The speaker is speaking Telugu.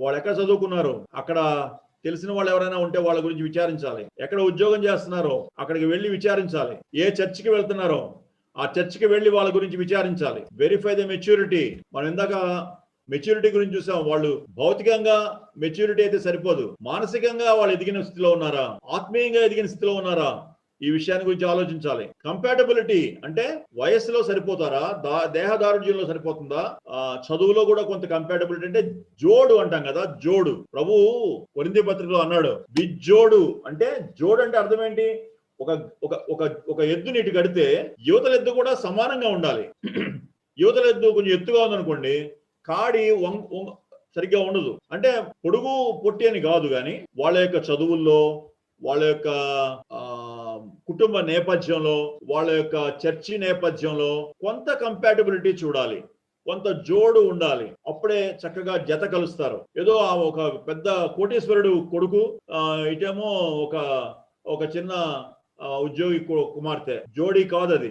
వాళ్ళు ఎక్కడ చదువుకున్నారు? అక్కడ తెలిసిన వాళ్ళు ఎవరైనా ఉంటే వాళ్ళ గురించి విచారించాలి. ఎక్కడ ఉద్యోగం చేస్తున్నారో అక్కడికి వెళ్ళి విచారించాలి. ఏ చర్చికి వెళ్తున్నారో ఆ చర్చికి వెళ్ళి వాళ్ళ గురించి విచారించాలి. వెరిఫై ద మెచ్యూరిటీ మనం ఇందాక మెచ్యూరిటీ గురించి చూసాం. వాళ్ళు భౌతికంగా మెచ్యూరిటీ అయితే సరిపోదు. మానసికంగా వాళ్ళు ఎదిగిన స్థితిలో ఉన్నారా? ఆత్మీయంగా ఎదిగిన స్థితిలో ఉన్నారా? ఈ విషయాన్ని గురించి ఆలోచించాలి. కంపాటబిలిటీ అంటే వయస్సులో సరిపోతారా? దా దేహదారుఢ్యంలో సరిపోతుందా? చదువులో కూడా కొంత కంపాటబిలిటీ అంటే జోడు అంటాం కదా జోడు. ప్రభు కొరింది పత్రికలో అన్నాడు బిజ్జోడు అంటే జోడు అంటే అర్థం ఏంటి? ఒక ఒక ఒక ఒక ఎద్దు నీటి కడితే యువతల ఎద్దు కూడా సమానంగా ఉండాలి. యువతల ఎద్దు కొంచెం ఎత్తుగా ఉందనుకోండి కాడి సరిగ్గా ఉండదు. అంటే పొడుగు పొట్టి అని కాదు కానీ వాళ్ళ యొక్క చదువుల్లో వాళ్ళ యొక్క ఆ, కుటుంబ నేపథ్యంలో వాళ్ళ యొక్క చర్చి నేపథ్యంలో కొంత కంపాటబిలిటీ చూడాలి. కొంత జోడు ఉండాలి. అప్పుడే చక్కగా జత కలుస్తారు. ఏదో ఆ ఒక పెద్ద కోటేశ్వరుడు కొడుకు ఆ, ఇటేమో ఒక ఒక చిన్న ఉద్యోగి కుమార్తె. జోడీ కాదు అది